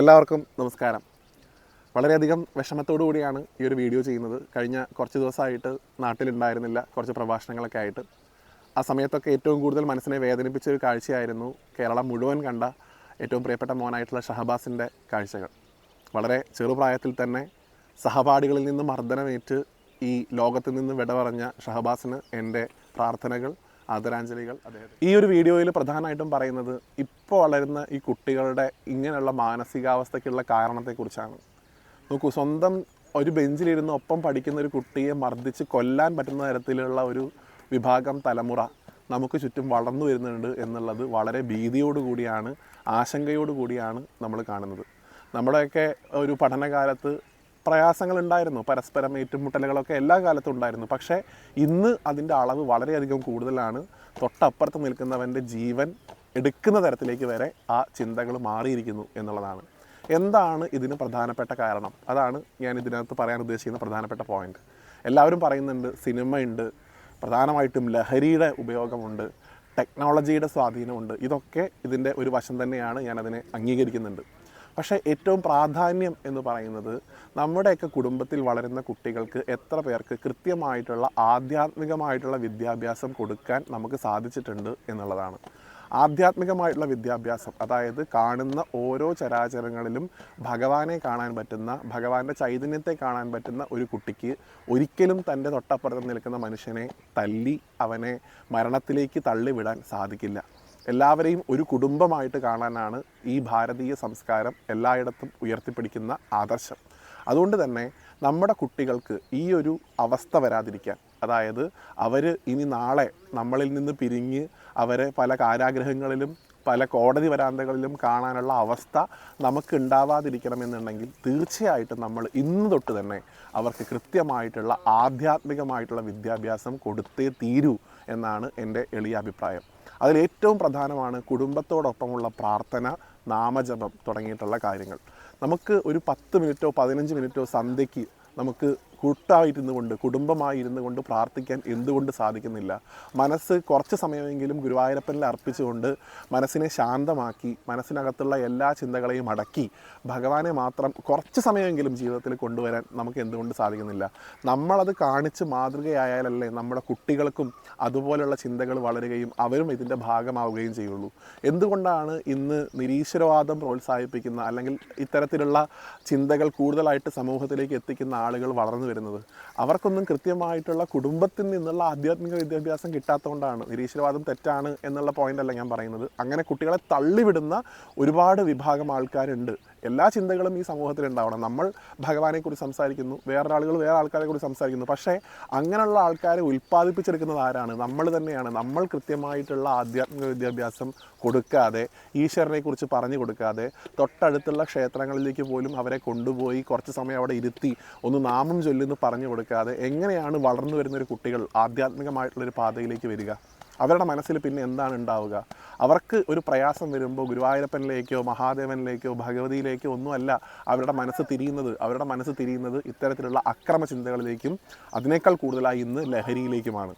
എല്ലാവർക്കും നമസ്കാരം. വളരെയധികം വിഷമത്തോടു കൂടിയാണ് ഈ ഒരു വീഡിയോ ചെയ്യുന്നത്. കഴിഞ്ഞ കുറച്ച് ദിവസമായിട്ട് നാട്ടിലുണ്ടായിരുന്നില്ല കുറച്ച് പ്രഭാഷണങ്ങളൊക്കെ ആയിട്ട്. ആ സമയത്തൊക്കെ ഏറ്റവും കൂടുതൽ മനസ്സിനെ വേദനിപ്പിച്ച ഒരു കാഴ്ചയായിരുന്നു കേരളം മുഴുവൻ കണ്ട ഏറ്റവും പ്രിയപ്പെട്ട മോനായിട്ടുള്ള ഷഹബാസിന്റെ കാഴ്ചകൾ. വളരെ ചെറുപ്രായത്തിൽ തന്നെ സഹപാഠികളിൽ നിന്ന് മർദ്ദനമേറ്റ് ഈ ലോകത്തിൽ നിന്ന് വിട പറഞ്ഞ ഷഹബാസിന് എന്റെ പ്രാർത്ഥനകൾ ആദരാഞ്ജലികൾ ഈ ഒരു വീഡിയോയിൽ പ്രധാനമായിട്ടും പറയുന്നത് ഇപ്പോൾ വളരുന്ന ഈ കുട്ടികളുടെ ഇങ്ങനെയുള്ള മാനസികാവസ്ഥയ്ക്കുള്ള കാരണത്തെക്കുറിച്ചാണ്. നോക്കൂ സ്വന്തം ഒരു ബെഞ്ചിലിരുന്ന് ഒപ്പം പഠിക്കുന്ന ഒരു കുട്ടിയെ മർദ്ദിച്ച് കൊല്ലാൻ പറ്റുന്ന തരത്തിലുള്ള ഒരു വിഭാഗം തലമുറ നമുക്ക് ചുറ്റും വളർന്നു വരുന്നുണ്ട് എന്നുള്ളത് വളരെ ഭീതിയോടുകൂടിയാണ് ആശങ്കയോടുകൂടിയാണ് ആശങ്കയോടു കൂടിയാണ് നമ്മൾ കാണുന്നത്. നമ്മുടെയൊക്കെ ഒരു പഠനകാലത്ത് പ്രയാസങ്ങളുണ്ടായിരുന്നു. പരസ്പരം ഏറ്റുമുട്ടലുകളൊക്കെ എല്ലാ കാലത്തും ഉണ്ടായിരുന്നു. പക്ഷേ ഇന്ന് അതിന്റെ അളവ് വളരെയധികം കൂടുതലാണ്. തൊട്ടപ്പുറത്ത് നിൽക്കുന്നവന്റെ ജീവൻ എടുക്കുന്ന തരത്തിലേക്ക് വരെ ആ ചിന്തകൾ മാറിയിരിക്കുന്നു എന്നുള്ളതാണ്. എന്താണ് ഇതിന് പ്രധാനപ്പെട്ട കാരണം? അതാണ് ഞാൻ ഇതിനകത്ത് പറയാൻ ഉദ്ദേശിക്കുന്ന പ്രധാനപ്പെട്ട പോയിന്റ് എല്ലാവരും പറയുന്നുണ്ട് സിനിമയുണ്ട്. പ്രധാനമായിട്ടും ലഹരിയുടെ ഉപയോഗമുണ്ട്. ടെക്നോളജിയുടെ സ്വാധീനമുണ്ട്. ഇതൊക്കെ ഇതിന്റെ ഒരു വശം തന്നെയാണ് ഞാനതിനെ അംഗീകരിക്കുന്നുണ്ട്. പക്ഷേ ഏറ്റവും പ്രാധാന്യം എന്ന് പറയുന്നത് നമ്മുടെയൊക്കെ കുടുംബത്തിൽ വളരുന്ന കുട്ടികൾക്ക് എത്ര പേർക്ക് കൃത്യമായിട്ടുള്ള ആധ്യാത്മികമായിട്ടുള്ള വിദ്യാഭ്യാസം കൊടുക്കാൻ നമുക്ക് സാധിച്ചിട്ടുണ്ട് എന്നുള്ളതാണ്. ആധ്യാത്മികമായിട്ടുള്ള വിദ്യാഭ്യാസം അതായത് കാണുന്ന ഓരോ ചരാചരങ്ങളിലും ഭഗവാനെ കാണാൻ പറ്റുന്ന ഭഗവാന്റെ ചൈതന്യത്തെ കാണാൻ പറ്റുന്ന ഒരു കുട്ടിക്ക് ഒരിക്കലും തന്റെ തൊട്ടപ്പുറത്ത് നിൽക്കുന്ന മനുഷ്യനെ തല്ലി അവനെ മരണത്തിലേക്ക് തള്ളിവിടാൻ സാധിക്കില്ല. എല്ലാവരെയും ഒരു കുടുംബമായിട്ട് കാണാനാണ് ഈ ഭാരതീയ സംസ്കാരം എല്ലായിടത്തും ഉയർത്തിപ്പിടിക്കുന്ന ആദർശം. അതുകൊണ്ട് തന്നെ നമ്മുടെ കുട്ടികൾക്ക് ഈ ഒരു അവസ്ഥ വരാതിരിക്കാൻ അതായത് അവർ ഇനി നാളെ നമ്മളിൽ നിന്ന് പിരിഞ്ഞ് അവരെ പല കാരാഗ്രഹങ്ങളിലും പല കോടതി വരാന്തകളിലും കാണാനുള്ള അവസ്ഥ നമുക്ക് ഉണ്ടാവാതിരിക്കണമെന്നുണ്ടെങ്കിൽ തീർച്ചയായിട്ടും നമ്മൾ ഇന്ന് തൊട്ട് തന്നെ അവർക്ക് കൃത്യമായിട്ടുള്ള ആധ്യാത്മികമായിട്ടുള്ള വിദ്യാഭ്യാസം കൊടുത്തേ തീരൂ എന്നാണ് എന്റെ എളിയ അഭിപ്രായം. അതിൽ ഏറ്റവും പ്രധാനമാണ് കുടുംബത്തോടൊപ്പമുള്ള പ്രാർത്ഥന നാമജപം തുടങ്ങിയിട്ടുള്ള കാര്യങ്ങൾ. നമുക്ക് ഒരു പത്ത് മിനിറ്റോ പതിനഞ്ച് മിനിറ്റോ സന്ധ്യയ്ക്ക് നമുക്ക് കൂട്ടായിരുന്നു കൊണ്ട് കുടുംബമായി ഇരുന്നു കൊണ്ട് പ്രാർത്ഥിക്കാൻ എന്തുകൊണ്ട് സാധിക്കുന്നില്ല. മനസ്സ് കുറച്ച് സമയമെങ്കിലും ഗുരുവായൂരപ്പനിൽ അർപ്പിച്ചുകൊണ്ട് മനസ്സിനെ ശാന്തമാക്കി മനസ്സിനകത്തുള്ള എല്ലാ ചിന്തകളെയും അടക്കി ഭഗവാനെ മാത്രം കുറച്ച് സമയമെങ്കിലും ജീവിതത്തിൽ കൊണ്ടുവരാൻ നമുക്ക് എന്തുകൊണ്ട് സാധിക്കുന്നില്ല. നമ്മളത് കാണിച്ച് മാതൃകയായാലല്ലേ നമ്മുടെ കുട്ടികൾക്കും അതുപോലെയുള്ള ചിന്തകൾ വളരുകയും അവരും ഇതിന്റെ ഭാഗമാവുകയും ചെയ്യുള്ളൂ. എന്തുകൊണ്ടാണ് ഇന്ന് നിരീശ്വരവാദം പ്രോത്സാഹിപ്പിക്കുന്ന അല്ലെങ്കിൽ ഇത്തരത്തിലുള്ള ചിന്തകൾ കൂടുതലായിട്ട് സമൂഹത്തിലേക്ക് എത്തിക്കുന്ന ആളുകൾ വളർന്നു വരുന്നത്. അവർക്കൊന്നും കൃത്യമായിട്ടുള്ള കുടുംബത്തിൽ നിന്നുള്ള ആധ്യാത്മിക വിദ്യാഭ്യാസം കിട്ടാത്തതുകൊണ്ടാണ്. നിരീശ്വരവാദം തെറ്റാണ് എന്നുള്ള പോയിന്റ് അല്ല ഞാൻ പറയുന്നത്. അങ്ങനെ കുട്ടികളെ തള്ളിവിടുന്ന ഒരുപാട് വിഭാഗം ആൾക്കാരുണ്ട്. എല്ലാ ചിന്തകളും ഈ സമൂഹത്തിൽ ഉണ്ടാവണം നമ്മൾ ഭഗവാനെക്കുറിച്ച് സംസാരിക്കുന്നു വേറെ ആളുകൾ വേറെ ആൾക്കാരെ കുറിച്ച് സംസാരിക്കുന്നു. പക്ഷേ അങ്ങനെയുള്ള ആൾക്കാരെ ഉൽപ്പാദിപ്പിച്ചെടുക്കുന്നത് ആരാണ്? നമ്മൾ തന്നെയാണ്. നമ്മൾ കൃത്യമായിട്ടുള്ള ആധ്യാത്മിക വിദ്യാഭ്യാസം കൊടുക്കാതെ ഈശ്വരനെ കുറിച്ച് പറഞ്ഞു കൊടുക്കാതെ തൊട്ടടുത്തുള്ള ക്ഷേത്രങ്ങളിലേക്ക് പോലും അവരെ കൊണ്ടുപോയി കുറച്ച് സമയം അവിടെ ഇരുത്തി ഒന്ന് നാമം ചൊല്ലുന്നു പറഞ്ഞു കൊടുക്കാതെ എങ്ങനെയാണ് വളർന്നു വരുന്ന ഒരു കുട്ടികൾ ആധ്യാത്മികമായിട്ടുള്ളൊരു പാതയിലേക്ക് വരിക? അവരുടെ മനസ്സിൽ പിന്നെ എന്താണ് ഉണ്ടാവുക? അവർക്ക് ഒരു പ്രയാസം വരുമ്പോൾ ഗുരുവായൂരപ്പനിലേക്കോ മഹാദേവനിലേക്കോ ഭഗവതിയിലേക്കോ ഒന്നുമല്ല അവരുടെ മനസ്സ് തിരിയുന്നത്. അവരുടെ മനസ്സ് തിരിയുന്നത് ഇത്തരത്തിലുള്ള അക്രമ ചിന്തകളിലേക്കും അതിനേക്കാൾ കൂടുതലായി ഇന്ന് ലഹരിയിലേക്കുമാണ്.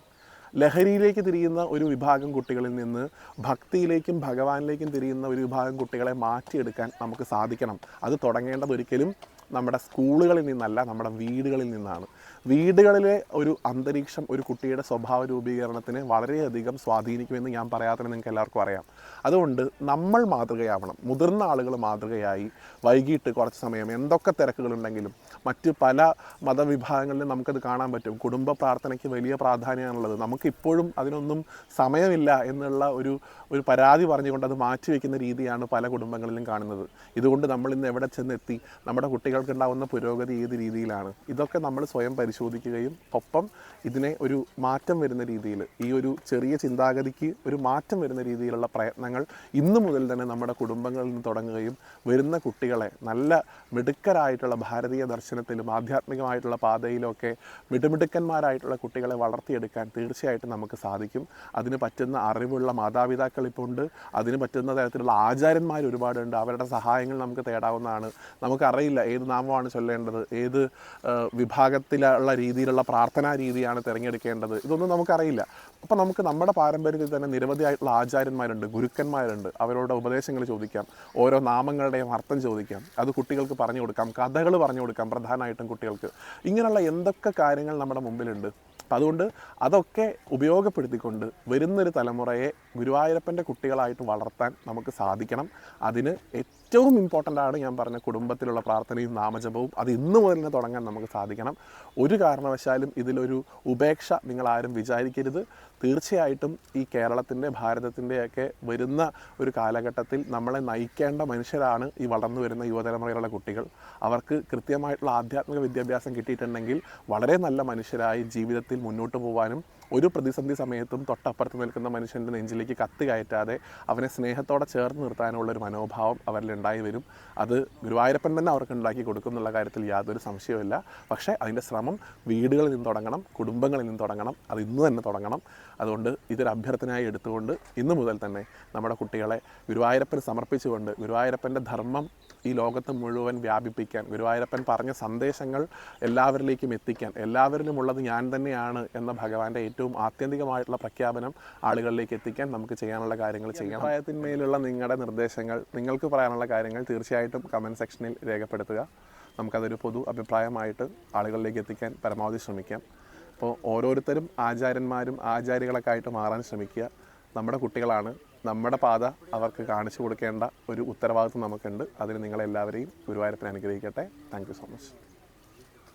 ലഹരിയിലേക്ക് തിരിയുന്ന ഒരു വിഭാഗം കുട്ടികളിൽ നിന്ന് ഭക്തിയിലേക്കും ഭഗവാനിലേക്കും തിരിയുന്ന ഒരു വിഭാഗം കുട്ടികളെ മാറ്റിയെടുക്കാൻ നമുക്ക് സാധിക്കണം. അത് തുടങ്ങേണ്ടത് ഒരിക്കലും നമ്മുടെ സ്കൂളുകളിൽ നിന്നല്ല നമ്മുടെ വീടുകളിൽ നിന്നാണ്. വീടുകളിലെ ഒരു അന്തരീക്ഷം ഒരു കുട്ടിയുടെ സ്വഭാവ രൂപീകരണത്തിന് വളരെയധികം സ്വാധീനിക്കുമെന്ന് ഞാൻ പറയാത്തതിന് നിങ്ങൾക്ക് എല്ലാവർക്കും അറിയാം. അതുകൊണ്ട് നമ്മൾ മാതൃകയാവണം. മുതിർന്ന ആളുകൾ മാതൃകയായി വൈകിട്ട് കുറച്ച് സമയം എന്തൊക്കെ തിരക്കുകളുണ്ടെങ്കിലും മറ്റ് പല മതവിഭാഗങ്ങളിലും നമുക്കത് കാണാൻ പറ്റും. കുടുംബ പ്രാർത്ഥനയ്ക്ക് വലിയ പ്രാധാന്യമാണുള്ളത്. നമുക്കിപ്പോഴും അതിനൊന്നും സമയമില്ല എന്നുള്ള ഒരു ഒരു പരാതി പറഞ്ഞുകൊണ്ട് അത് മാറ്റിവെക്കുന്ന രീതിയാണ് പല കുടുംബങ്ങളിലും കാണുന്നത്. ഇതുകൊണ്ട് നമ്മൾ ഇന്ന് എവിടെ ചെന്നെത്തി നമ്മുടെ കുട്ടികൾക്ക് ഉണ്ടാവുന്ന പുരോഗതി ഏത് രീതിയിലാണ്? ഇതൊക്കെ നമ്മൾ സ്വയം പരിശോധിക്കുകയും ഒപ്പം ഇതിനെ ഒരു മാറ്റം വരുന്ന രീതിയിൽ ഈ ഒരു ചെറിയ ചിന്താഗതിക്ക് ഒരു മാറ്റം വരുന്ന രീതിയിലുള്ള പ്രയത്നങ്ങൾ ഇന്നു മുതൽ തന്നെ നമ്മുടെ കുടുംബങ്ങളിൽ നിന്ന് തുടങ്ങുകയും വരുന്ന കുട്ടികളെ നല്ല മിടുക്കരായിട്ടുള്ള ഭാരതീയ ദർശനത്തിലും ആധ്യാത്മികമായിട്ടുള്ള പാതയിലൊക്കെ മിടുമിടുക്കന്മാരായിട്ടുള്ള കുട്ടികളെ വളർത്തിയെടുക്കാൻ തീർച്ചയായിട്ടും നമുക്ക് സാധിക്കും. അതിന് പറ്റുന്ന അറിവുള്ള മാതാപിതാക്കൾ ഇപ്പോൾ ഉണ്ട്. അതിന് പറ്റുന്ന തരത്തിലുള്ള ആചാര്യന്മാർ ഒരുപാടുണ്ട്. അവരുടെ സഹായങ്ങൾ നമുക്ക് തേടാവുന്നതാണ്. നമുക്കറിയില്ല ഏത് നാമമാണ് ചൊല്ലേണ്ടത്. ഏത് വിഭാഗത്തിലുള്ള രീതിയിലുള്ള പ്രാർത്ഥനാ രീതിയാണ് തിരഞ്ഞെടുക്കേണ്ടത്. ഇതൊന്നും നമുക്കറിയില്ല. അപ്പോൾ നമുക്ക് നമ്മുടെ പാരമ്പര്യത്തിൽ തന്നെ നിരവധിയായിട്ടുള്ള ആചാര്യന്മാരുണ്ട് ഗുരുക്കന്മാരുണ്ട്. അവരോട് ഉപദേശങ്ങൾ ചോദിക്കാം ഓരോ നാമങ്ങളുടെയും അർത്ഥം ചോദിക്കാം. അത് കുട്ടികൾക്ക് പറഞ്ഞു കൊടുക്കാം കഥകൾ പറഞ്ഞു കൊടുക്കാം പ്രധാനമായിട്ടും കുട്ടികൾക്ക്. ഇങ്ങനെയുള്ള എന്തൊക്കെ കാര്യങ്ങൾ നമ്മുടെ മുമ്പിലുണ്ട്? അപ്പം അതുകൊണ്ട് അതൊക്കെ ഉപയോഗപ്പെടുത്തിക്കൊണ്ട് വരുന്നൊരു തലമുറയെ ഗുരുവായൂരപ്പന്റെ കുട്ടികളായിട്ട് വളർത്താൻ നമുക്ക് സാധിക്കണം. അതിന് ഏറ്റവും ഇമ്പോർട്ടന്റ് ആണ് ഞാൻ പറഞ്ഞ കുടുംബത്തിലുള്ള പ്രാർത്ഥനയും നാമജപവും അത് ഇന്ന് മുതൽ തന്നെ തുടങ്ങാൻ നമുക്ക് സാധിക്കണം. ഒരു കാരണവശാലും ഇതിലൊരു ഉപേക്ഷ നിങ്ങൾ ആരും വിചാരിക്കരുത്. തീർച്ചയായിട്ടും ഈ കേരളത്തിന്റെ ഭാരതത്തിന്റെയൊക്കെ വരുന്ന ഒരു കാലഘട്ടത്തിൽ നമ്മളെ നയിക്കേണ്ട മനുഷ്യരാണ് ഈ വളർന്നു വരുന്ന യുവതലമുറയിലുള്ള കുട്ടികൾ. അവർക്ക് കൃത്യമായിട്ടുള്ള ആധ്യാത്മിക വിദ്യാഭ്യാസം കിട്ടിയിട്ടുണ്ടെങ്കിൽ വളരെ നല്ല മനുഷ്യരായി ജീവിതത്തിൽ മുന്നോട്ട് പോകാനും ഒരു പ്രതിസന്ധി സമയത്തും തൊട്ടപ്പുറത്ത് നിൽക്കുന്ന മനുഷ്യന്റെ നെഞ്ചിലേക്ക് കത്ത് കയറ്റാതെ അവനെ സ്നേഹത്തോടെ ചേർത്ത് നിർത്താനുള്ള ഒരു മനോഭാവം അവരിൽ ഉണ്ടായി വരും. അത് ഗുരുവായൂരപ്പൻ തന്നെ അവർക്ക് ഉണ്ടാക്കി കൊടുക്കും എന്നുള്ള കാര്യത്തിൽ യാതൊരു സംശയവുമില്ല. പക്ഷേ അതിന്റെ ശ്രമം വീടുകളിൽ നിന്ന് തുടങ്ങണം കുടുംബങ്ങളിൽ നിന്ന് തുടങ്ങണം അത് ഇന്ന് തന്നെ തുടങ്ങണം. അതുകൊണ്ട് ഇതൊരു അഭ്യർത്ഥനയായി എടുത്തുകൊണ്ട് ഇന്ന് മുതൽ തന്നെ നമ്മുടെ കുട്ടികളെ ഗുരുവായൂരപ്പന് സമർപ്പിച്ചുകൊണ്ട് ഗുരുവായൂരപ്പന്റെ ധർമ്മം ഈ ലോകത്ത് മുഴുവൻ വ്യാപിപ്പിക്കാൻ ഗുരുവായൂരപ്പൻ പറഞ്ഞ സന്ദേശങ്ങൾ എല്ലാവരിലേക്കും എത്തിക്കാൻ എല്ലാവരിലുമുള്ളത് ഞാൻ തന്നെയാണ് എന്ന ഭഗവാന്റെ ഏറ്റവും ആത്യന്തികമായിട്ടുള്ള പ്രഖ്യാപനം ആളുകളിലേക്ക് എത്തിക്കാൻ നമുക്ക് ചെയ്യാനുള്ള കാര്യങ്ങൾ ചെയ്യാം. പ്രായത്തിന്മേലുള്ള നിങ്ങളുടെ നിർദ്ദേശങ്ങൾ നിങ്ങൾക്ക് പറയാനുള്ള കാര്യങ്ങൾ തീർച്ചയായിട്ടും കമന്റ് സെക്ഷനിൽ രേഖപ്പെടുത്തുക. നമുക്കതൊരു പൊതു അഭിപ്രായമായിട്ട് ആളുകളിലേക്ക് എത്തിക്കാൻ പരമാവധി ശ്രമിക്കാം. അപ്പോൾ ഓരോരുത്തരും ആചാര്യന്മാരും ആചാര്യകളൊക്കെ ആയിട്ട് മാറാൻ ശ്രമിക്കുക. നമ്മുടെ കുട്ടികളാണ്. നമ്മുടെ പാത അവർക്ക് കാണിച്ചു കൊടുക്കേണ്ട ഒരു ഉത്തരവാദിത്വം നമുക്കുണ്ട്. അതിന് നിങ്ങളെല്ലാവരെയും ഗുരുവായൂരപ്പനെ അനുഗ്രഹിക്കട്ടെ. Thank you so much